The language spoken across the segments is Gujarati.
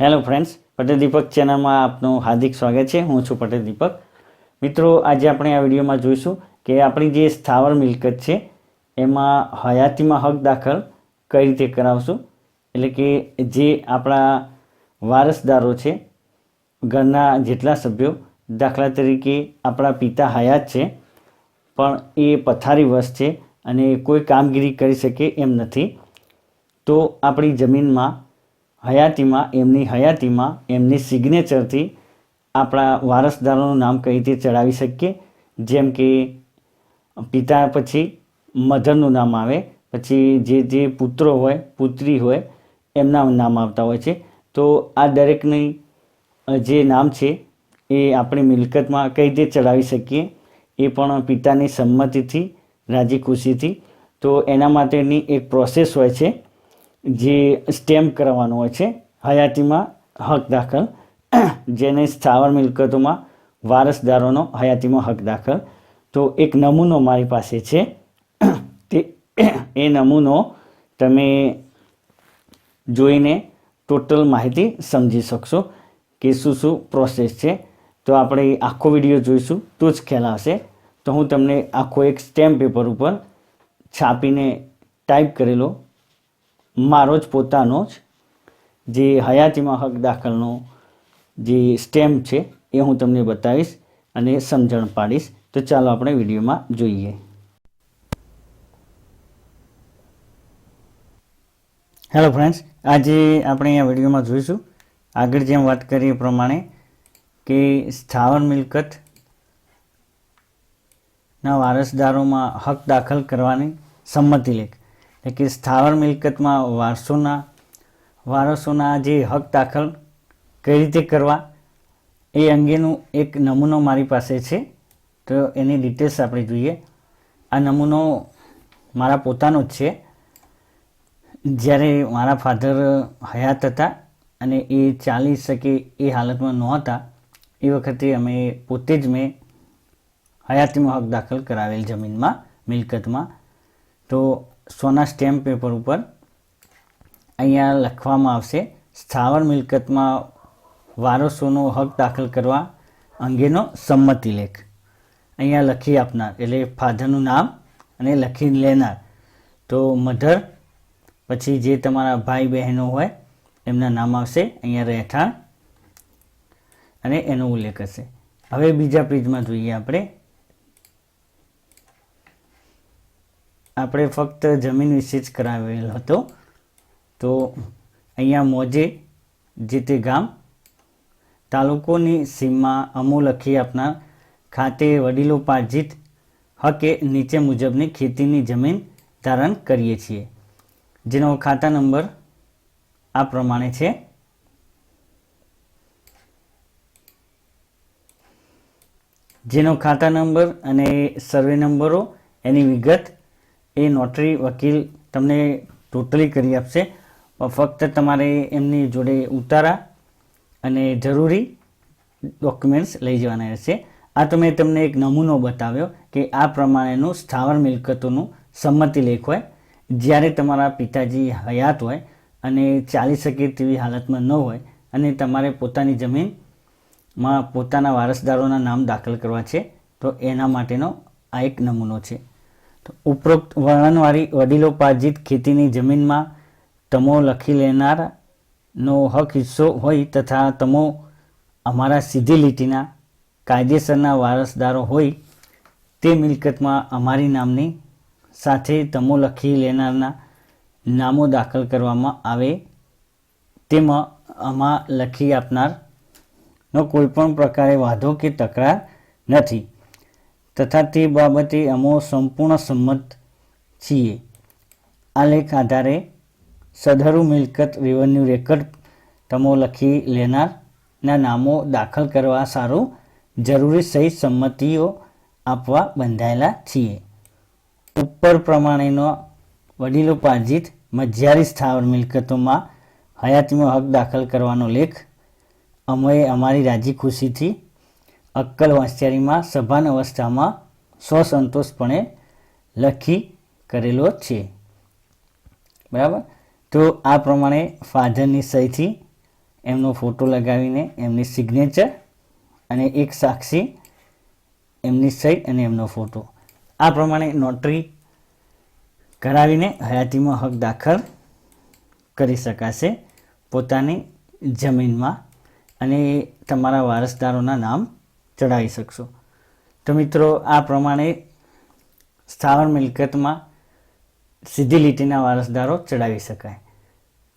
હેલો ફ્રેન્ડ્સ પટેલ દીપક ચેનલમાં આપનું હાર્દિક સ્વાગત છે. હું છું પટેલ દીપક મિત્રો, આજે આપણે આ વિડીયોમાં જોઈશું કે આપણી જે સ્થાવર મિલકત છે, એમાં હયાતીમાં હક દાખલ કઈ રીતે કરાવશું? એટલે કે જે આપણા વારસદારો છે, ઘરના જેટલા સભ્યો દાખલા તરીકે આપણા પિતા હયાત છે, પણ એ પથારીવશ છે અને કોઈ કામગીરી કરી શકે એમ નથી, તો આપણી જમીનમાં હયાતીમાં, એમની હયાતીમાં, એમની સિગ્નેચરથી આપણા વારસદારોનું નામ કઈ રીતે ચડાવી શકીએ? જેમ કે, પિતા પછી મધરનું નામ આવે, પછી જે જે પુત્રો હોય, પુત્રી હોય, એમના નામ આવતા હોય છે. તો આ દરેકની જે નામ છે, એ આપણી મિલકતમાં કઈ રીતે ચડાવી શકીએ? એ પણ પિતાની સંમતિથી, રાજી ખુશીથી. તો એના માટેની એક પ્રોસેસ હોય છે. જે સ્ટેમ્પ કરવાનો હોય છે, હયાતીમાં હક દાખલ. જેને સ્થાવર મિલકતોમાં વારસદારોનો હયાતીમાં હક દાખલ. તો એક નમૂનો મારી પાસે છે. તે એ નમૂનો તમે જોઈને ટોટલ માહિતી સમજી શકશો કે શું શું પ્રોસેસ છે. તો આપણે આખો વીડિયો જોઈશું, તો જ ખ્યાલ આવશે. તો હું તમને આખો એક સ્ટેમ્પ પેપર ઉપર છાપીને ટાઈપ કરેલો મારો જ પોતાનો જ જે હયાતીમાં હક દાખલનો જે સ્ટેમ્પ છે એ હું તમને બતાવીશ અને સમજણ પાડીશ. તો ચાલો આપણે વિડીયોમાં જોઈએ. હેલો ફ્રેન્ડ્સ આજે આપણે આ વિડીયોમાં જોઈશું. આગળ જેમ વાત કરી એ પ્રમાણે કે સ્થાવર મિલકત ના વારસદારોમાં હક દાખલ કરવાની સંમતિ લેખ. એટલે કે સ્થાવર મિલકતમાં વારસોના વારસોના જે હક દાખલ કઈ રીતે કરવા, એ અંગેનું એક નમૂનો મારી પાસે છે. તો એની ડિટેલ્સ આપણે જોઈએ. આ નમૂનો મારા પોતાનો જ છે. જ્યારે મારા ફાધર હયાત હતા અને એ ચાલી શકે એ હાલતમાં નહોતા, એ વખતે અમે પોતે જ મેં હયાતીમાં હક દાખલ કરાવેલ જમીનમાં, મિલકતમાં. તો સોના સ્ટેમ્પ પેપર ઉપર અહીંયા લખવામાં આવશે, સ્થાવર મિલકતમાં વારસોનો હક દાખલ કરવા અંગેનો સંમતિ લેખ. અહીંયા લખી આપનાર, એટલે ફાધરનું નામ અને લખી લેનાર. તો મધર, પછી જે તમારા ભાઈ બહેનો હોય, એમના નામ આવશે, અહીંયા રહેઠાણ અને એનો ઉલ્લેખ હશે. હવે બીજા પેજમાં જોઈએ આપણે. આપણે ફક્ત જમીન વિશે જ કરાવેલ હતો. તો અહીંયા મોજે જે તે ગામ તાલુકોની સીમમાં અમો લખી આપનાર ખાતે વડીલો પાર્જિત હકે નીચે મુજબની ખેતીની જમીન ધારણ કરીએ છીએ. જેનો ખાતા નંબર આ પ્રમાણે છે. જેનો ખાતા નંબર અને સર્વે નંબરો એની વિગત એ નોટરી વકીલ તમને ટોટલી કરી આપશે. ફક્ત તમારે એમની જોડે ઉતારા અને જરૂરી ડોક્યુમેન્ટ્સ લઈ જવાના રહેશે. આ તો મેં તમને એક નમૂનો બતાવ્યો કે આ પ્રમાણેનું સ્થાવર મિલકતોનું સંમતિ લેખ હોય. જ્યારે તમારા પિતાજી હયાત હોય અને ચાલી શકે તેવી હાલતમાં ન હોય અને તમારે પોતાની જમીનમાં પોતાના વારસદારોના નામ દાખલ કરવા છે, તો એના માટેનો આ એક નમૂનો છે. ઉપરોક્ત વર્ણનવાળી વડીલોપાર્જિત ખેતીની જમીનમાં તમો લખી લેનારનો હક હિસ્સો હોય તથા તમો અમારા સીધી લીટીના કાયદેસરના વારસદારો હોય તે મિલકતમાં અમારી નામની સાથે તમો લખી લેનારના નામો દાખલ કરવામાં આવે તેમાં આમાં લખી આપનારનો કોઈપણ પ્રકારે વાંધો કે તકરાર નથી. તથા તે બાબતે અમો સંપૂર્ણ સંમત છીએ. આ લેખ આધારે સધરું મિલકત રેવન્યુ રેકર્ડ તમો લખી લેનારના નામો દાખલ કરવા સારું જરૂરી સહી સંમતિઓ આપવા બંધાયેલા છીએ. ઉપર પ્રમાણેનો વડીલોપાર્જિત મધ્યારી સ્થાવર મિલકતોમાં હયાતીમાં હક દાખલ કરવાનો લેખ અમે અમારી રાજી ખુશીથી અક્કલ હોશિયારીમાં સભાન અવસ્થામાં સ્વસંતોષપણે લખી કરેલો છે. બરાબર? તો આ પ્રમાણે ફાધરની સહીથી એમનો ફોટો લગાવીને એમની સિગ્નેચર અને એક સાક્ષી એમની સહી અને એમનો ફોટો. આ પ્રમાણે નોટરી કરાવીને હયાતીમાં હક દાખલ કરી શકાશે પોતાની જમીનમાં. અને તમારા વારસદારોના નામ ચડાવી શકશો. તો મિત્રો, આ પ્રમાણે સ્થાવર મિલકતમાં સીધી લીટીના વારસદારો ચડાવી શકાય.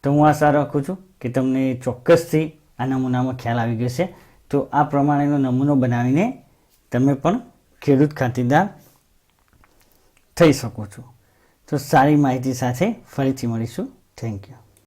તો હું આશા રાખું છું કે તમને ચોક્કસથી આ નમૂનામાં ખ્યાલ આવી ગયો છે તો આ પ્રમાણેનો નમૂનો બનાવીને તમે પણ ખેડૂત ખાતેદાર થઈ શકો છો. તો સારી માહિતી સાથે ફરીથી મળીશું. Thank you